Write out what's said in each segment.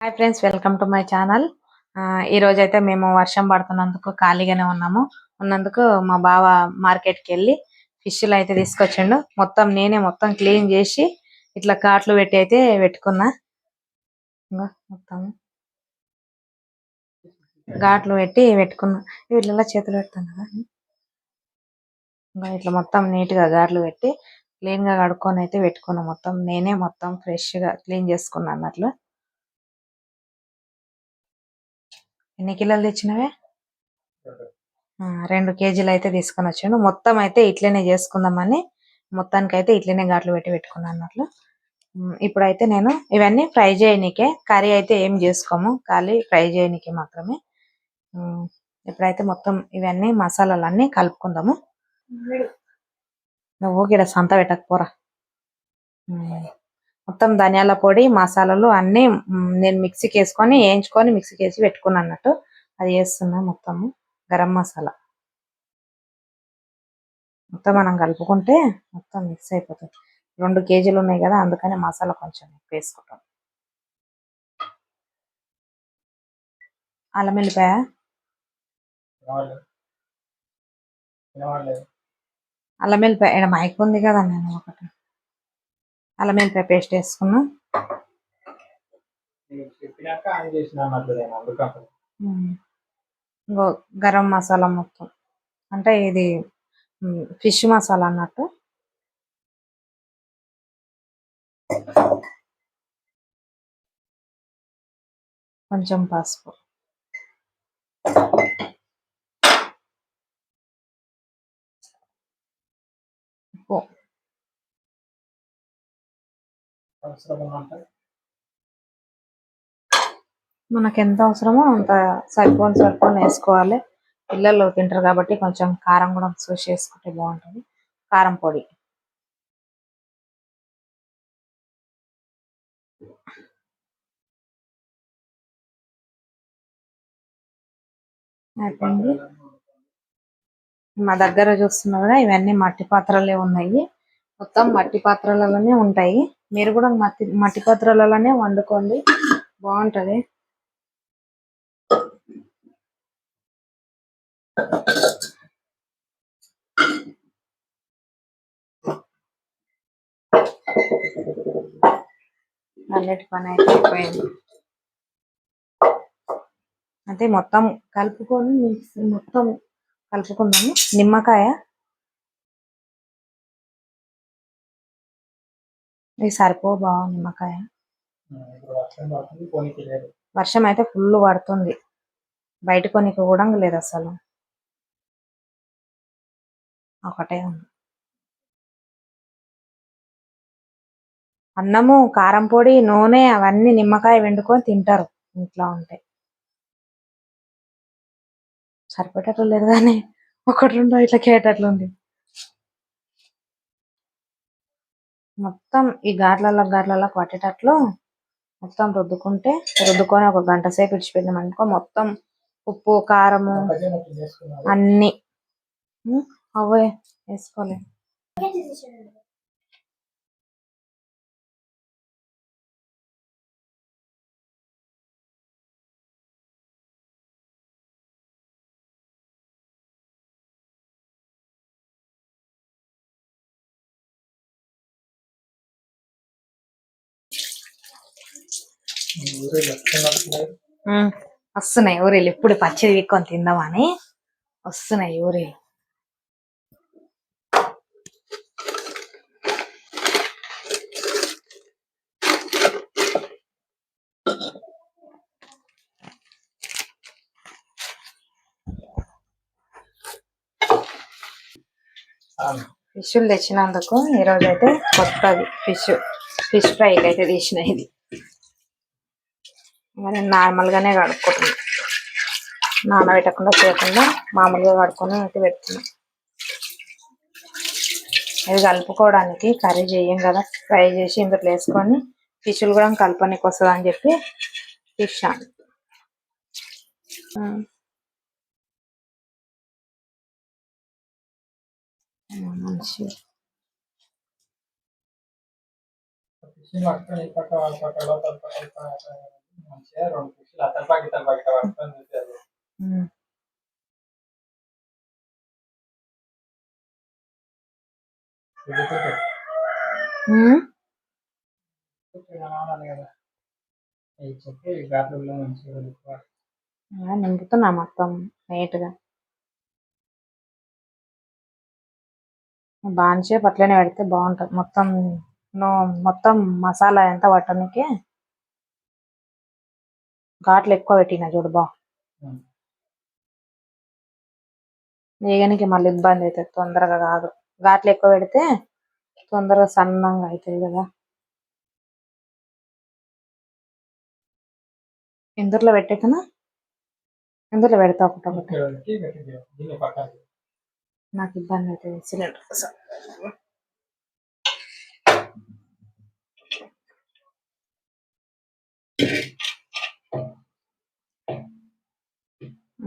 Hi friends welcome to my channel ఈ రోజు అయితే మేము వర్షం పడుతున్నందుకు ఖాళీగానే ఉన్నాము. ఉన్నందుకు మా బావ మార్కెట్కి వెళ్ళి ఫిష్లు అయితే తీసుకొచ్చిండు. మొత్తం నేనే మొత్తం క్లీన్ చేసి ఇట్లా కాట్లు పెట్టి అయితే పెట్టుకున్నా. మొత్తం ఘాట్లు పెట్టి పెట్టుకున్నా. వీళ్ళలా చేతులు పెడతాను కదా ఇట్లా మొత్తం నీట్గా ఘాట్లు పెట్టి క్లీన్గా కడుక్కొని అయితే పెట్టుకున్నా. మొత్తం నేనే మొత్తం ఫ్రెష్గా క్లీన్ చేసుకున్నా అన్నట్లు. ఎన్ని కిలోలు తెచ్చినవే? రెండు కేజీలు అయితే తీసుకొని వచ్చాను మొత్తం అయితే ఇట్లనే చేసుకుందామని మొత్తానికి అయితే ఇట్లనే ఘాట్లు పెట్టి పెట్టుకున్నాను అన్నట్లు. ఇప్పుడైతే నేను ఇవన్నీ ఫ్రై చేయనీకే కర్రీ అయితే ఏం చేసుకోము ఖాళీ ఫ్రై చేయనీకే మాత్రమే. ఇప్పుడైతే మొత్తం ఇవన్నీ మసాలాలన్నీ కలుపుకుందాము. నువ్వు గిడ సంత పెట్టకపోరా. మొత్తం ధనియాల పొడి మసాలాలు అన్ని నేను మిక్సీకి వేసుకొని వేయించుకొని మిక్సీకి వేసి పెట్టుకున్నాను అన్నట్టు. అది వేస్తున్నా మొత్తము. గరం మసాలా. మొత్తం మనం కలుపుకుంటే మొత్తం మిక్స్ అయిపోతుంది. రెండు కేజీలు ఉన్నాయి కదా అందుకని మసాలా కొంచెం వేసుకుంటాం. అల్లం వెల్లిపాయ. అల్లం వెల్లిపాయ. ఇక్కడ మైక్ ఉంది కదా నేను ఒకటి. అల్లం వెల్లిపాయ పేస్ట్ వేసుకున్నా గరం మసాలా మొత్తం. అంటే ఇది ఫిష్ మసాలా అన్నట్టు. కొంచెం పసుపు ఉప్పు అవసరం ఉన్నంత మనకి ఎంత అవసరమో అంత సరిపోని సరిపోని వేసుకోవాలి. పిల్లలు తింటారు కాబట్టి కొంచెం కారం కూడా చూసి వేసుకుంటే బాగుంటుంది. కారం పొడి. అయిపోయింది. మా దగ్గర చూస్తున్నా కూడా ఇవన్నీ మట్టి పాత్రలే ఉన్నాయి. మొత్తం మట్టి పాత్రలలోనే ఉంటాయి. మీరు కూడా మట్టి మట్టి పాత్రలలోనే వండుకోండి. బాగుంటది. అన్నిటి పని అయితే అయిపోయింది. అంటే మొత్తం కలుపుకొని మిక్స్ మొత్తం కలుపుకున్నాము నిమ్మకాయ ఇది సరిపో బావ నిమ్మకాయ. వర్షం అయితే ఫుల్ పడుతుంది. బయట కొని కూడా లేదు అసలు. ఒకటే ఉంది. అన్నము కారం పొడి నూనె అవన్నీ నిమ్మకాయ వండుకొని తింటారు ఇంట్లో ఉంటే. సరిపెట్టట్లు లేదు కానీ ఒకటి రెండో ఇట్లా కేటట్లుంది మొత్తం ఈ గాట్లలో గాట్లలో పట్టేటట్లు మొత్తం రుద్దుకుంటే రుద్దుకొని ఒక గంట సేపు ఇడిచిపెట్టినాం అనుకో మొత్తం ఉప్పు కారము అన్ని. అవే వేసుకోలే. వస్తున్నాయి ఊరిలు ఇప్పుడు పచ్చిది విక్కొని తిందామని వస్తున్నాయి ఊరిలు ఫిష్లు తెచ్చినందుకు ఈరోజు అయితే కొత్తది ఫిష్ ఫిష్ ఫ్రైకి అయితే తీసిన ఇది. ఇంకా నేను నార్మల్ గానే కడుక్కుంటున్నా. నానబెట్టకుండా చేయకుండా మామూలుగా కడుక్కొని అయితే పెడుతున్నా ఇది కలుపుకోవడానికి కర్రీ చేయం కదా ఫ్రై చేసి ఇందులో వేసుకొని ఫిష్లు కూడా కలపనికి వస్తుంది అని చెప్పి ఫిష్ మంచి పక్క ఈ పక్క రెండు ఫిష్లు పట్టుకొని ఘాట్లో మంచిగా ఉడుకోవాలి. ఆ, నింపుతున్నా మొత్తం గా బాన్సేపు అట్లనే పెడితే బాగుంటది మొత్తం మొత్తం మసాలా ఎంత పట్టడానికి ఘాట్లు ఎక్కువ పెట్టిన చూడు బా. వేగనికి మళ్ళీ ఇబ్బంది అవుతుంది తొందరగా కాదు. ఘాట్లు ఎక్కువ పెడితే తొందరగా సన్నంగా అవుతుంది కదా. ఇందులో పెట్టేకనా? ఇందులో పెడతా ఒకటి ఒకటి. నాకు ఇబ్బంది అవుతుంది సిలిండర్ కోసం.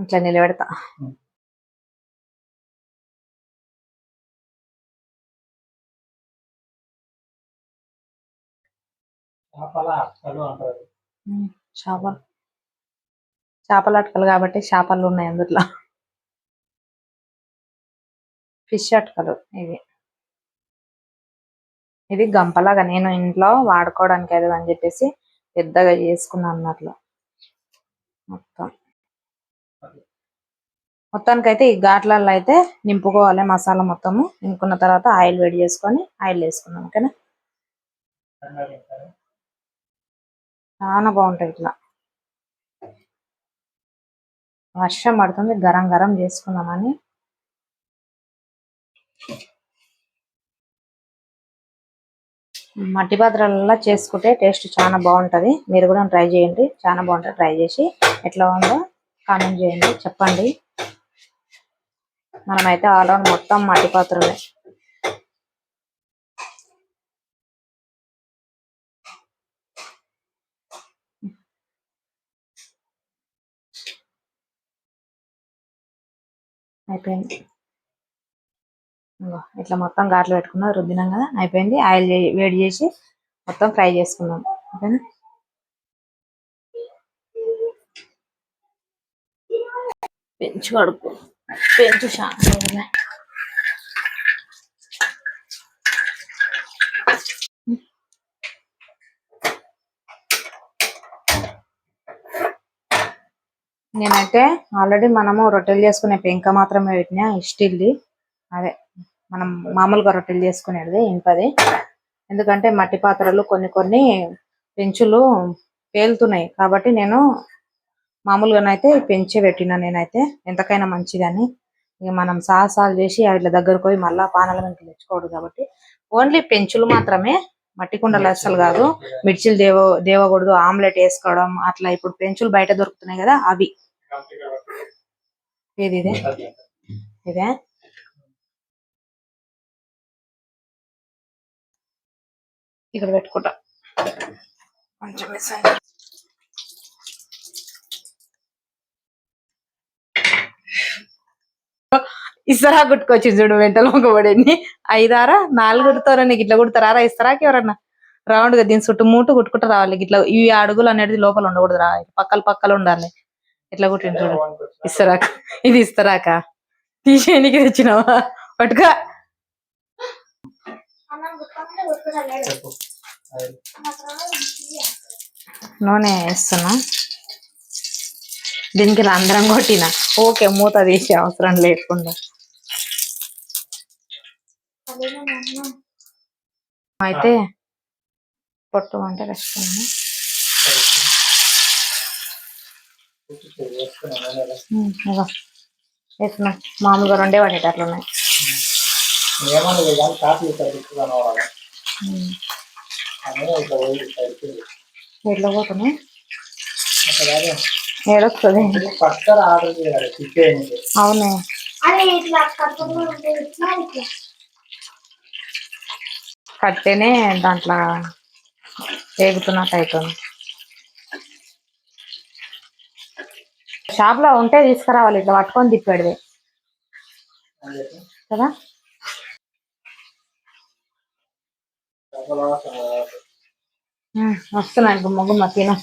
ఇట్లా నిలబెడతా. చేపల చేపలు అటకలు కాబట్టి చేపలు ఉన్నాయి అందులో ఫిష్ అటకలు ఇవి. ఇది గంపలాగా నేను ఇంట్లో వాడుకోవడానికి అది అని చెప్పేసి పెద్దగా చేసుకున్నాను అన్నట్లు. మొత్తం. మొత్తానికైతే ఈ ఘాట్లలో అయితే నింపుకోవాలి మసాలా మొత్తము. నింపుకున్న తర్వాత ఆయిల్ వేడి చేసుకొని ఆయిల్ వేసుకున్నాం ఓకేనా? చాలా బాగుంటాయి ఇట్లా. వర్షం పడుతుంది గరం గరం చేసుకుందామని. మట్టి పాత్రలలో చేసుకుంటే టేస్ట్ చాలా బాగుంటది. మీరు కూడా ట్రై చేయండి చాలా బాగుంటుంది ట్రై చేసి ఎట్లా ఉందో కామెంట్ చేయండి చెప్పండి. మనమైతే ఆల్రౌండ్ మొత్తం మట్టి పాత్రలే అయిపోయింది ఇట్లా మొత్తం గాట్లు పెట్టుకున్నా రుద్దినాం కదా అయిపోయింది. ఆయిల్ వేడి చేసి మొత్తం ఫ్రై చేసుకున్నాం. ఓకేనా పెంచు కడుపు పెంచు నేనైతే ఆల్రెడీ మనము రొట్టెలు చేసుకునే పెంక మాత్రమే పెట్టినా స్టీల్ది అదే మనం మామూలుగా రొట్టెలు చేసుకునేది ఇంపది ఎందుకంటే మట్టి పాత్రలు కొన్ని కొన్ని పెంచులు పేలుతున్నాయి. కాబట్టి నేను మామూలుగానైతే పెంచే పెట్టిన నేనైతే ఎంతకైనా మంచిదని. ఇక మనం సాహసాలు చేసి వీళ్ళ దగ్గరకు పోయి మళ్ళా పానాల వెనక తెచ్చుకోవద్దు కాబట్టి ఓన్లీ పెంచులు మాత్రమే మట్టి కుండలు అస్సలు కాదు. మిర్చిలు దేవ దేవకూడదు ఆమ్లెట్ వేసుకోవడం అట్లా ఇప్పుడు పెంచులు బయట దొరుకుతున్నాయి కదా అవి. ఏది ఇదే? ఇదే? ఇక్కడ పెట్టుకుంటా. కొంచెం మిస్ ఇస్తారా గుట్టుకొచ్చి చూడు వెంటలో ఒకబడింది ఐదారా? నాలుగుతారా నీకు ఇట్లా కుడతారా? ఇస్తారాకి ఎవరన్నా? రౌండ్గా దీని చుట్టూ మూటు కుట్టుకుంటూ రావాలి ఇట్లా ఈ అడుగులు అనేది లోపల ఉండకూడదు రా. పక్కల పక్కల ఉండాలి. ఇట్లా కుట్టిన చూడు. ఇస్తారాక ఇది ఇస్తారాక తీసేయనికి తెచ్చినావా? పట్టుగా నూనె వేస్తున్నా. దీనికి రంధ్రం కొట్టిన. ఓకే మూత తీసే అవసరం లేకుండా. అయితే పొట్టు అంటే కష్టం వేస్తున్నా మామూలుగా రెండే పడేటి అట్లా ఉన్నాయి ఎట్లా పోతున్నాయి? ఏడొస్తుంది. అవునే. కట్టేనే దాంట్లో వేగుతున్నట్టు అవుతుంది షాప్లో ఉంటే తీసుకురావాలి ఇట్లా పట్టుకొని తిప్పాడుది చెప్పి కదా? డబ్బులు అవసరం లేదు. ఉమ్, వస్తున్నా గుమ్మ గుమ్మ తిను.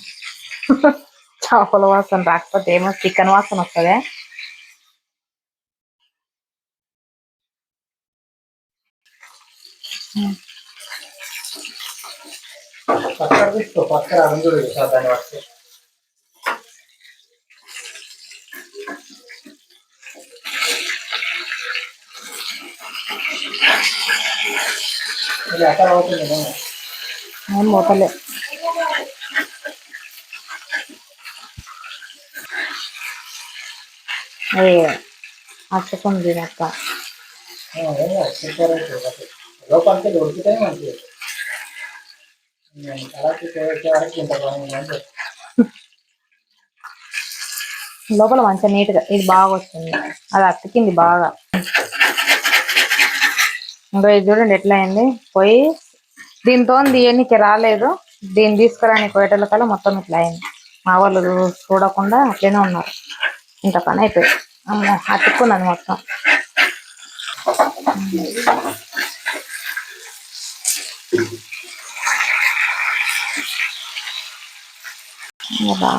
చేపల వాసన రాకపోతే ఏమో చికెన్ వాసన వస్తుంది పక్కన తీసుకో పక్కన అందులో సార్ దాన్ని పట్టుకో ఇది అక్కడ అవుతుంది కదా. ఏం పోతలే అది అచ్చుకుంది మొత్తం లోపలికి ఉడికితే మంచిది లోపల మంచిగా నీట్గా ఇది బాగా వచ్చింది అది అతికింది బాగా. ఇంకా ఇది చూడండి ఎట్లా అయింది పోయి దీంతో దీనికి రాలేదు. దీన్ని తీసుకురాని కోయటల కల్లా మొత్తం ఇట్లా అయింది మా వాళ్ళు చూడకుండా అట్లనే ఉన్నారు. ఇంత పని అయిపోయింది అమ్మో అతుక్కున్నది మొత్తం ఇంకా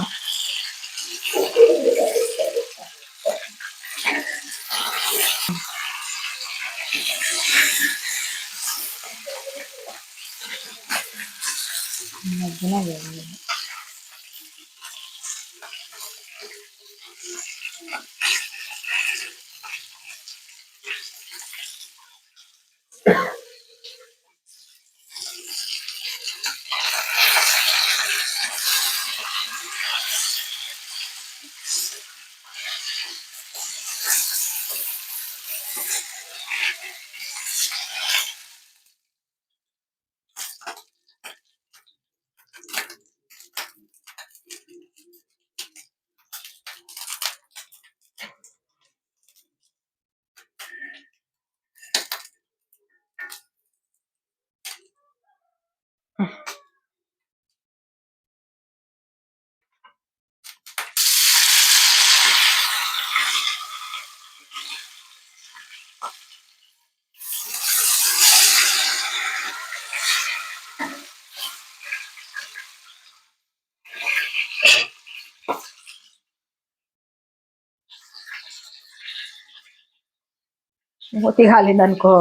మూతి కాలింది అనుకో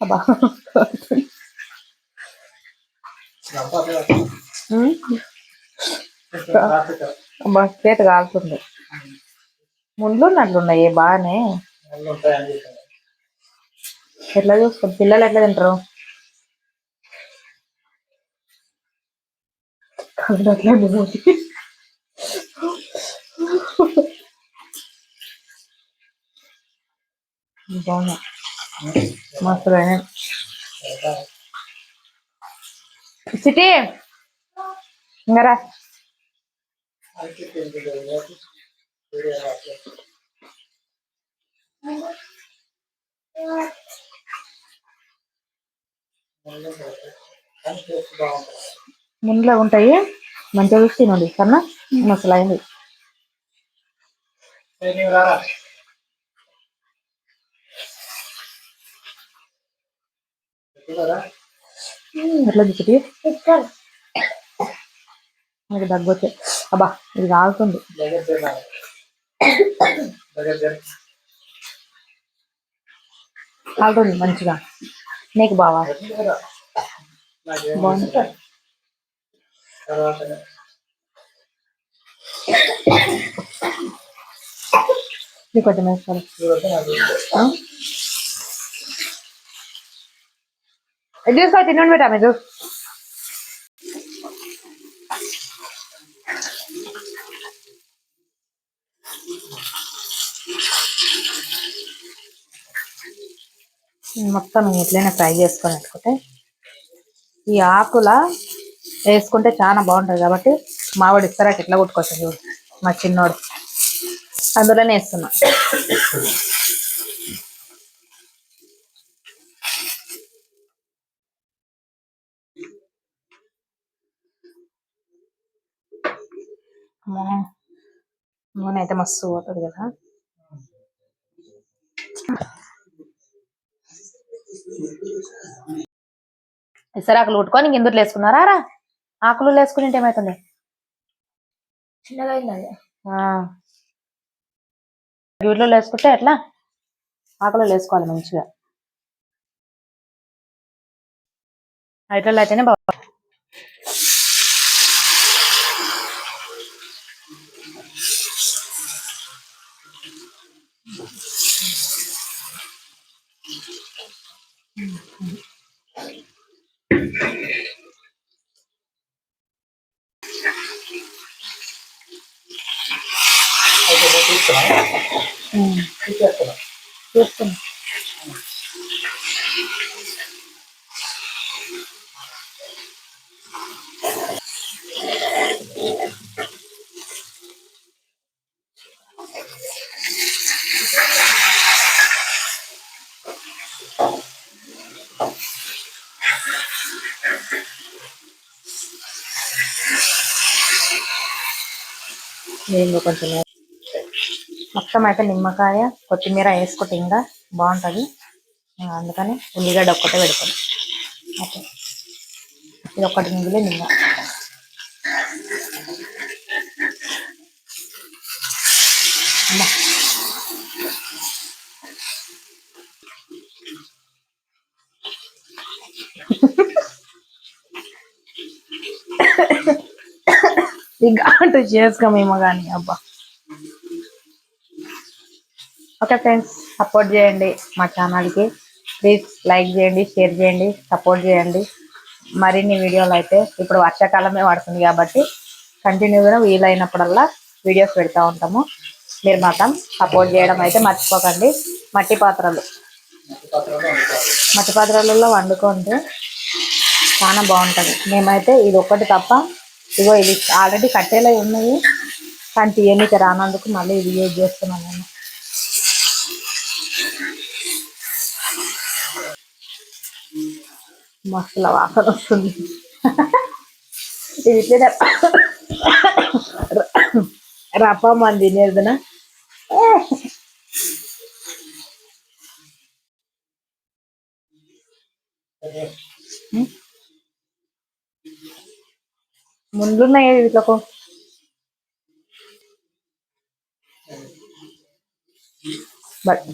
అబ్బా లోపలికి రా. ఉమ్. రాత్రికి రా. అబ్బా చేతి కాలుతుంది ముండ్లు బాగానే ఎట్లా చూసుకో పిల్లలు ఎట్లా తింటారు కళ్ళు అట్లా మూతి. బాగున్నాయి మస్తు అయినాయి. సిటీ ఇంకా రా అయితే తింటుంది కదా. వీడియో రాట్లేదు. ముళ్ళు ఉంటాయి. కానీ టేస్ట్ బాగుంటుంది ముందులో ఉంటాయి మంచిగా చూసి తినండి కన్నా మసలు అయింది ఎట్లా సిటీ నాకు దగ్గు వచ్చే అబ్బా ఇది చేరు. కాలుతుంది మంచిగా. నీకు బావా? తర్వాత నీకు కొంచెం వేసుకోవాలి చూడొద్దు నాకు ఆ? ఇది తీసుకో తినండి బేటా మీరు మొత్తం ఎట్లయినా ఫ్రై చేసుకొని పెట్టుకుంటే ఈ ఆకుల వేసుకుంటే చాలా బాగుంటుంది కాబట్టి మావాడు ఇస్తారా ఎట్లా కొట్టుకోవచ్చు చూడు మా చిన్నోడు అందులోనే వేస్తున్నా నూనె అయితే మస్తు పోతుంది కదా. ఇసరు ఆకులు కొట్టుకొని ఇందులో వేసుకున్నారా రా. ఆకులు వేసుకుని ఏమవుతుంది చిన్నగా వీటిలో వేసుకుంటే ఎట్లా? ఆకులో వేసుకోవాలి మంచిగా. ఐటల్లో అయితేనే బాగా చూస్తున్నా నేను కొంచెం మొత్తం అయితే నిమ్మకాయ కొత్తిమీర వేసుకుంటే ఇంకా బాగుంటుంది. అందుకని ఉల్లిగడ్డ ఒక్కటే పెడతాను. ఓకే. ఇది ఒక్కటి నిమ్మ. ఇంకా అంటూ చేసుకోమేమో కానీ అబ్బా. ఓకే ఫ్రెండ్స్ సపోర్ట్ చేయండి మా ఛానల్కి. ప్లీజ్ లైక్ చేయండి షేర్ చేయండి సపోర్ట్ చేయండి. మరిన్ని వీడియోలు అయితే ఇప్పుడు వర్షాకాలమే పడుతుంది కాబట్టి కంటిన్యూగా వీలైనప్పుడల్లా వీడియోస్ పెడతా ఉంటాము. మీరు మాత్రం సపోర్ట్ చేయడం అయితే మర్చిపోకండి. మట్టి పాత్రలు. మట్టి పాత్రలలో వండుకుంటే చాలా బాగుంటుంది. మేమైతే ఇది ఒక్కటి తప్ప ఇగో ఇది ఆల్రెడీ కట్టేలా ఉన్నాయి కానీ తీయనీకి రానందుకు మళ్ళీ ఇది యూజ్ చేస్తున్నాను నేను మస్తుల వాసన వస్తుంది ఇది ఇట్లనే రప్ప మంది తినేదినా ముందున్నాయి వీటిలో బట్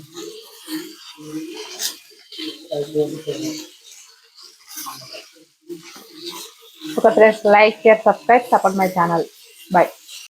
అయితే ఒక friends like share subscribe support my channel. Bye.